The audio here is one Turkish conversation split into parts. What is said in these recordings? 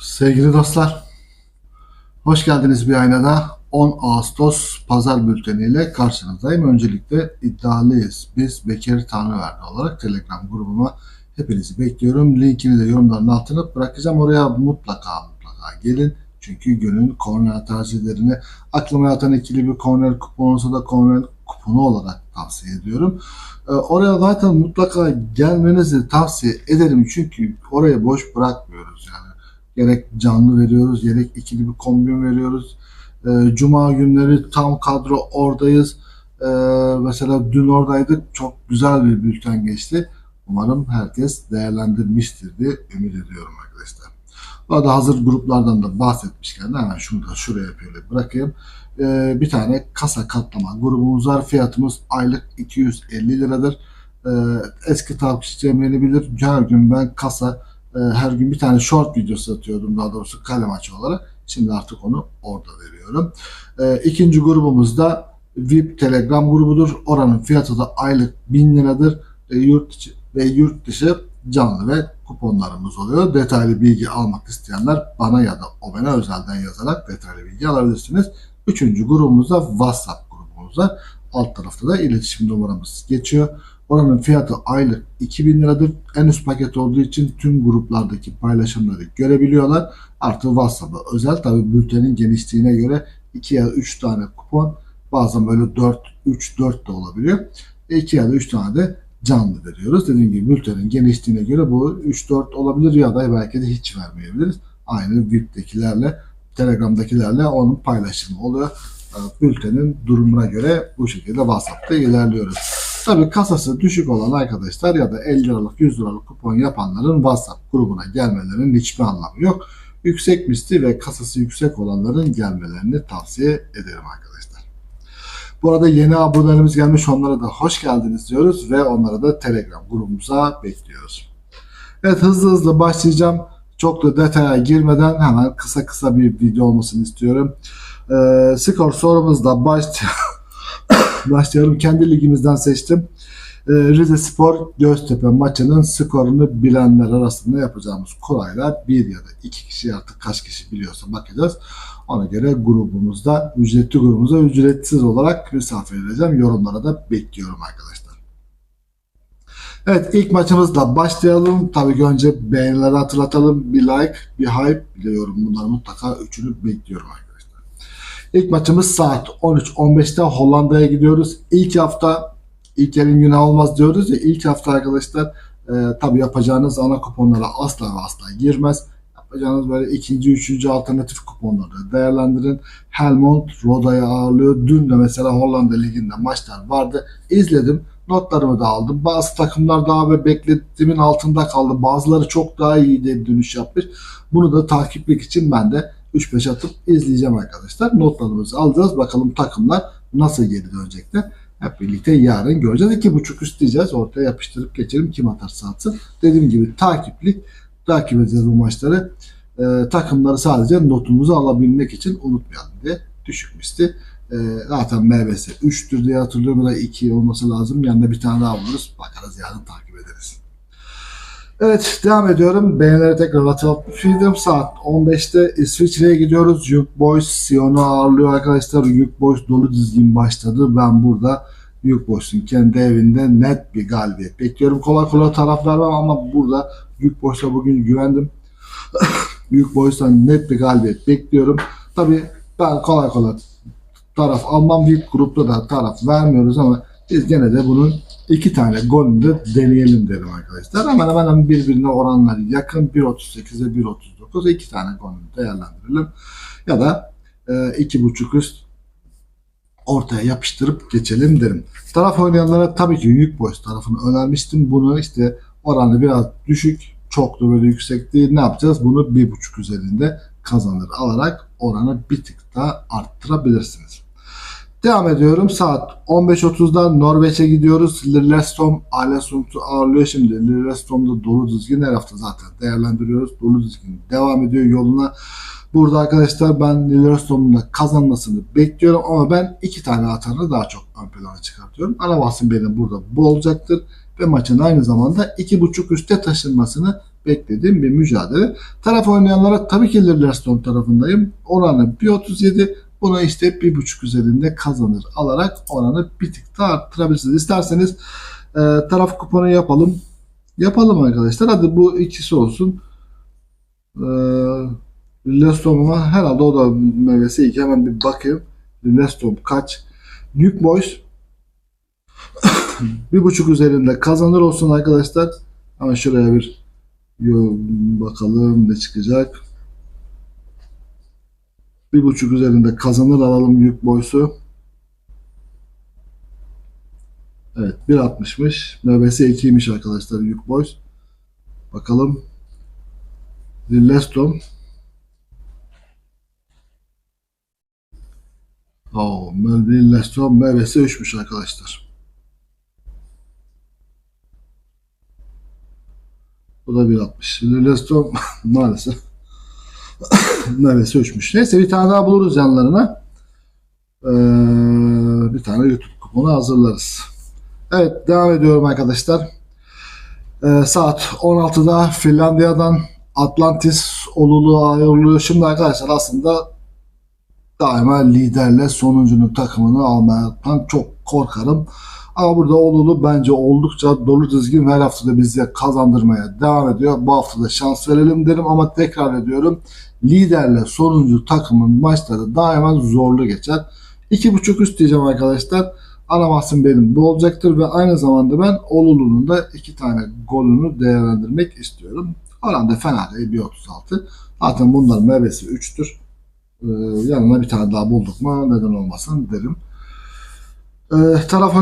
Sevgili dostlar, hoş geldiniz bir aynada. 10 Ağustos pazar bülteniyle karşınızdayım. Öncelikle iddialıyız. Biz Bekir Tanrıverdi olarak Telegram grubuma hepinizi bekliyorum. Linkini de yorumların altına bırakacağım. Oraya mutlaka mutlaka gelin. Çünkü günün korner tercihlerini aklıma yatan ikili bir korner kuponu olsa da korner kuponu olarak tavsiye ediyorum. Ee, Oraya zaten mutlaka gelmenizi tavsiye ederim. Çünkü orayı boş bırakmıyoruz yani gerek canlı veriyoruz, gerek ikili bir kombin veriyoruz. Ee, Cuma günleri tam kadro oradayız. Ee, mesela dün oradaydık. Çok güzel bir bülten geçti. Umarım herkes değerlendirmiştir diye ümit ediyorum arkadaşlar. Bu arada hazır gruplardan da bahsetmişken hemen şunu da şuraya böyle bırakayım. Ee, bir tane kasa katlama grubumuz var. Fiyatımız aylık 250 liradır. Ee, eski takipçilerim bilir. Her gün ben kasa e, her gün bir tane short videosu atıyordum daha doğrusu kalem açı olarak. Şimdi artık onu orada veriyorum. E, ikinci grubumuz da VIP Telegram grubudur. Oranın fiyatı da aylık 1000 liradır. E, yurt içi ve yurt dışı canlı ve kuponlarımız oluyor. Detaylı bilgi almak isteyenler bana ya da o bana özelden yazarak detaylı bilgi alabilirsiniz. Üçüncü grubumuz da WhatsApp grubumuz var. Alt tarafta da iletişim numaramız geçiyor. Oranın fiyatı aylık 2000 liradır. En üst paket olduğu için tüm gruplardaki paylaşımları görebiliyorlar. Artı WhatsApp'a özel tabi bültenin genişliğine göre 2 ya da 3 tane kupon bazen böyle 4, 3, 4 de olabiliyor. 2 ya da 3 tane de canlı veriyoruz. Dediğim gibi bültenin genişliğine göre bu 3-4 olabilir ya da belki de hiç vermeyebiliriz. Aynı VIP'tekilerle, Telegram'dakilerle onun paylaşımı oluyor. Ee, Bültenin durumuna göre bu şekilde WhatsApp'ta ilerliyoruz. Tabii kasası düşük olan arkadaşlar ya da 50 liralık 100 liralık kupon yapanların WhatsApp grubuna gelmelerinin hiçbir anlamı yok. Yüksek misli ve kasası yüksek olanların gelmelerini tavsiye ederim arkadaşlar. Bu arada yeni abonelerimiz gelmiş onlara da hoş geldiniz diyoruz ve onları da Telegram grubumuza bekliyoruz. Evet hızlı hızlı başlayacağım. Çok da detaya girmeden hemen kısa kısa bir video olmasını istiyorum. Ee, skor sorumuzla başlayalım. başlayalım. Kendi ligimizden seçtim. Ee, Rize Spor Göztepe maçının skorunu bilenler arasında yapacağımız kurayla bir ya da iki kişi artık kaç kişi biliyorsa bakacağız. Ona göre grubumuzda ücretli grubumuza ücretsiz olarak misafir edeceğim. Yorumlara da bekliyorum arkadaşlar. Evet ilk maçımızla başlayalım. Tabii önce beğenileri hatırlatalım. Bir like, bir hype, bir de yorum. Bunları mutlaka üçünü bekliyorum arkadaşlar. İlk maçımız saat 13-15'te Hollanda'ya gidiyoruz. İlk hafta ilk yarın günah olmaz diyoruz ya ilk hafta arkadaşlar e, tabi yapacağınız ana kuponlara asla ve asla girmez. Yapacağınız böyle ikinci, üçüncü alternatif kuponları değerlendirin. Helmond Roda'ya ağırlıyor. Dün de mesela Hollanda Ligi'nde maçlar vardı. İzledim. Notlarımı da aldım. Bazı takımlar daha ve beklediğimin altında kaldı. Bazıları çok daha iyi de dönüş yapmış. Bunu da takiplik için ben de 3-5 atıp izleyeceğim arkadaşlar. Notlarımızı alacağız. Bakalım takımlar nasıl geri dönecekler. Hep birlikte yarın göreceğiz. 2.5 üst diyeceğiz. Ortaya yapıştırıp geçelim. Kim atarsa atsın. Dediğim gibi takiplik takip edeceğiz bu maçları. Ee, takımları sadece notumuzu alabilmek için unutmayalım diye düşükmüştü. Ee, zaten MBS 3'tür diye hatırlıyorum. Da 2 olması lazım. Yanında bir tane daha buluruz. Bakarız yarın takip ederiz. Evet devam ediyorum. Beğenilere tekrar hatırlatmıştım. Saat 15'te İsviçre'ye gidiyoruz. Yük Boys Sion'u ağırlıyor arkadaşlar. Yük Boys dolu dizgin başladı. Ben burada Yük Boys'un kendi evinde net bir galibiyet bekliyorum. Kolay kolay taraflar var ama burada Yük Boys'a bugün güvendim. Yük Boys'tan net bir galibiyet bekliyorum. Tabii ben kolay kolay taraf almam. Büyük grupta da taraf vermiyoruz ama biz gene de bunun iki tane golünü de deneyelim derim arkadaşlar. Hemen hemen birbirine oranları yakın. 1.38'e 1.39 iki tane golünü değerlendirelim. Ya da e, iki buçuk üst ortaya yapıştırıp geçelim derim. Taraf oynayanlara tabii ki Yük Boys tarafını önermiştim. Bunu işte oranı biraz düşük, çok da böyle yüksek değil. Ne yapacağız? Bunu bir buçuk üzerinde kazanır alarak oranı bir tık daha arttırabilirsiniz. Devam ediyorum. Saat 15.30'da Norveç'e gidiyoruz. Lillestrøm Alesund'u ağırlıyor şimdi. Lillestrøm'da dolu dizgin her hafta zaten değerlendiriyoruz. Dolu dizgin devam ediyor yoluna. Burada arkadaşlar ben Lillestrøm'un da kazanmasını bekliyorum ama ben iki tane atanı daha çok ön plana çıkartıyorum. Ana bahsim benim burada bu olacaktır ve maçın aynı zamanda iki buçuk üste taşınmasını beklediğim bir mücadele. Taraf oynayanlara tabii ki Lillestrøm tarafındayım. Oranı 1.37. Buna işte 1.5 üzerinde kazanır alarak oranı bir tık daha arttırabilirsiniz. İsterseniz e, taraf kuponu yapalım. Yapalım arkadaşlar. Hadi bu ikisi olsun. E, Lillestrøm'a herhalde o da meyvesi iki. Hemen bir bakayım. Lillestrøm kaç? New Boys bir buçuk üzerinde kazanır olsun arkadaşlar. Ama şuraya bir bakalım ne çıkacak. Bir buçuk üzerinde kazanır alalım Yük Boys'u. Evet 1.60'mış. MBS 2'ymiş arkadaşlar Yük Boys. Bakalım. Lillestrøm. Oo, Lillestrøm MBS 3'müş arkadaşlar. Bu da 1.60. Lillestrøm maalesef neredeyse uçmuş. Neyse bir tane daha buluruz yanlarına. Ee, bir tane YouTube kuponu hazırlarız. Evet devam ediyorum arkadaşlar. Ee, saat 16'da Finlandiya'dan Atlantis olulu ayrılıyor. Şimdi arkadaşlar aslında daima liderle sonuncunun takımını almaktan çok korkarım. Ama burada Olulu bence oldukça dolu düzgün ve her hafta da bize kazandırmaya devam ediyor. Bu hafta da şans verelim derim ama tekrar ediyorum. Liderle sonuncu takımın maçları daima zorlu geçer. 2.5 üst diyeceğim arkadaşlar. Ana bahsim benim bu olacaktır ve aynı zamanda ben Olulu'nun da iki tane golünü değerlendirmek istiyorum. Oranda fena değil 1.36. Zaten bunların meyvesi 3'tür. Ee, yanına bir tane daha bulduk mu neden olmasın derim. Ee, taraf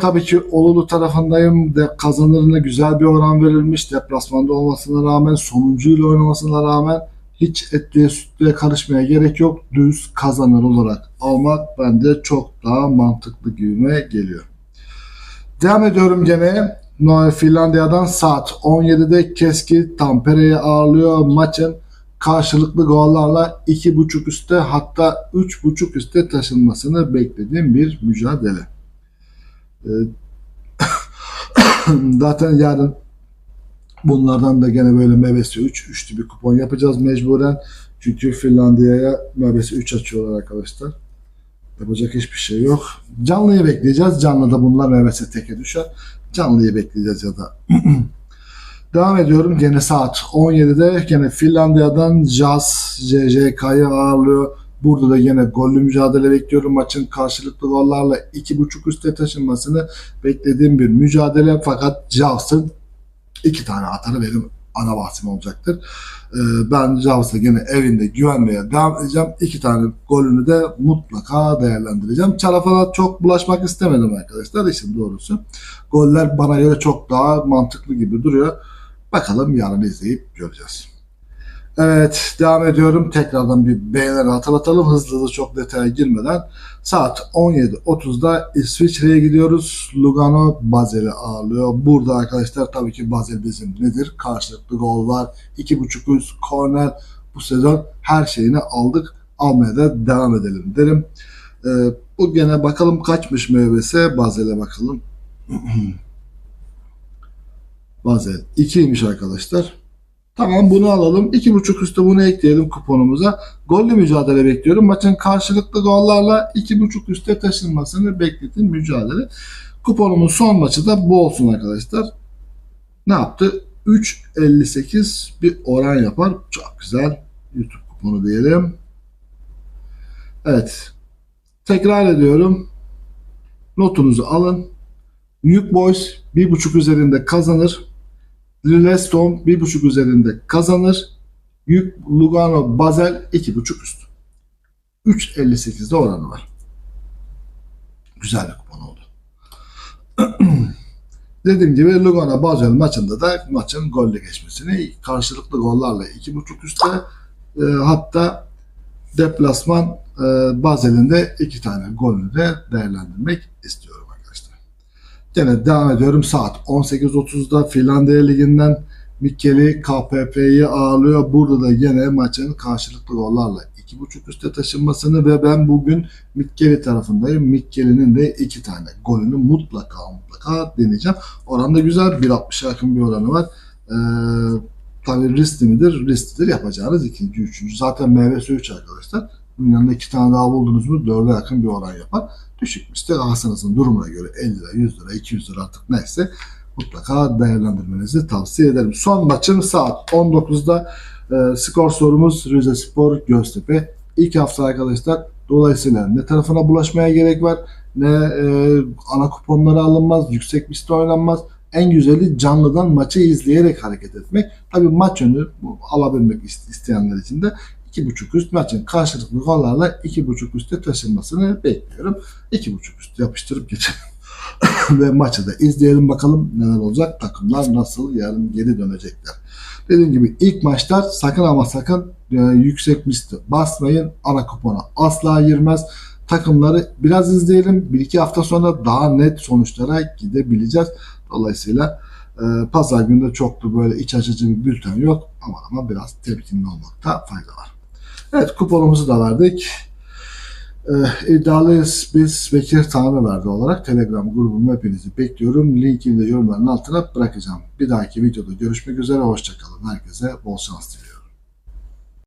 tabii ki Olulu tarafındayım. De kazanırına güzel bir oran verilmiş. Deplasmanda olmasına rağmen, sonuncuyla oynamasına rağmen hiç etliye sütlüye karışmaya gerek yok. Düz kazanır olarak almak bence çok daha mantıklı gibime geliyor. Devam ediyorum gene. Finlandiya'dan saat 17'de Keski Tampere'yi ağırlıyor. Maçın karşılıklı gollarla 2.5 üstte hatta 3.5 üstte taşınmasını beklediğim bir mücadele. Ee, Zaten yarın bunlardan da gene böyle meyvesi 3, üçlü bir kupon yapacağız mecburen. Çünkü Finlandiya'ya meyvesi 3 açıyorlar arkadaşlar. Yapacak hiçbir şey yok. Canlıyı bekleyeceğiz. Canlıda bunlar meyvesi teke düşer. Canlıyı bekleyeceğiz ya da Devam ediyorum. Gene saat 17'de gene Finlandiya'dan Jazz JJK'yı ağırlıyor. Burada da yine gollü mücadele bekliyorum. Maçın karşılıklı gollarla 2.5 üste taşınmasını beklediğim bir mücadele. Fakat Jazz'ın iki tane atarı benim ana bahsim olacaktır. Ee, ben Javs'a gene evinde güvenmeye devam edeceğim. İki tane golünü de mutlaka değerlendireceğim. Çaraf'a çok bulaşmak istemedim arkadaşlar işin doğrusu. Goller bana göre çok daha mantıklı gibi duruyor. Bakalım yarın izleyip göreceğiz. Evet devam ediyorum. Tekrardan bir beğenileri hatırlatalım. Hızlı hızlı çok detaya girmeden. Saat 17.30'da İsviçre'ye gidiyoruz. Lugano Basel'i ağırlıyor. Burada arkadaşlar tabii ki Basel bizim nedir? Karşılıklı gol var. 2.5 üst korner. Bu sezon her şeyini aldık. Almaya da devam edelim derim. Ee, bu gene bakalım kaçmış meyvesi. Basel'e bakalım. Basel 2'ymiş arkadaşlar. Tamam bunu alalım. 2.5 üstü bunu ekleyelim kuponumuza. Gollü mücadele bekliyorum. Maçın karşılıklı gollarla 2.5 üste taşınmasını beklediğim mücadele. Kuponumun son maçı da bu olsun arkadaşlar. Ne yaptı? 3.58 bir oran yapar. Çok güzel. YouTube kuponu diyelim. Evet. Tekrar ediyorum. Notunuzu alın. New Boys 1.5 üzerinde kazanır. Lillestrøm 1.5 üzerinde kazanır. Yük Lugano Basel 2.5 üst. 3.58'de oranı var. Güzel bir kupon oldu. Dediğim gibi Lugano Basel maçında da maçın golle geçmesini karşılıklı gollarla 2.5 üstte e, hatta deplasman e, Basel'in de iki tane golünü de değerlendirmek istiyorum. Gene devam ediyorum. Saat 18.30'da Finlandiya Ligi'nden Mikkeli KPP'yi ağırlıyor. Burada da yine maçın karşılıklı gollarla 2.5 üste taşınmasını ve ben bugün Mikkeli tarafındayım. Mikkeli'nin de iki tane golünü mutlaka mutlaka deneyeceğim. Oranda güzel. 1.60'a yakın bir oranı var. Ee, Tabii riskli midir? Risklidir. Yapacağınız ikinci, üçüncü. Zaten meyve suyu üç arkadaşlar. Bunun yanında iki tane daha buldunuz mu dörde yakın bir oran yapar. Düşük riskli ağasınızın durumuna göre 50 lira, 100 lira, 200 lira artık neyse mutlaka değerlendirmenizi tavsiye ederim. Son maçım saat 19'da e, skor sorumuz Rize Spor Göztepe. İlk hafta arkadaşlar dolayısıyla ne tarafına bulaşmaya gerek var ne e, ana kuponları alınmaz, yüksek misli oynanmaz. En güzeli canlıdan maçı izleyerek hareket etmek. Tabii maç önü alabilmek ist- isteyenler için de 2.5 üst maçın karşılıklı gollarla 2.5 üste taşınmasını bekliyorum. 2.5 üst yapıştırıp geçelim. Ve maçı da izleyelim bakalım neler olacak. Takımlar nasıl yarın geri dönecekler. Dediğim gibi ilk maçlar sakın ama sakın e, yüksek misli basmayın. Ana kupona asla girmez. Takımları biraz izleyelim. Bir iki hafta sonra daha net sonuçlara gidebileceğiz. Dolayısıyla e, pazar günü de çok da böyle iç açıcı bir bülten yok. Ama ama biraz temkinli olmakta fayda var. Evet kuponumuzu da verdik. Ee, iddialıyız biz Bekir Tanrı verdi olarak Telegram grubumu hepinizi bekliyorum. Linkini de yorumların altına bırakacağım. Bir dahaki videoda görüşmek üzere. Hoşçakalın. Herkese bol şans diliyorum.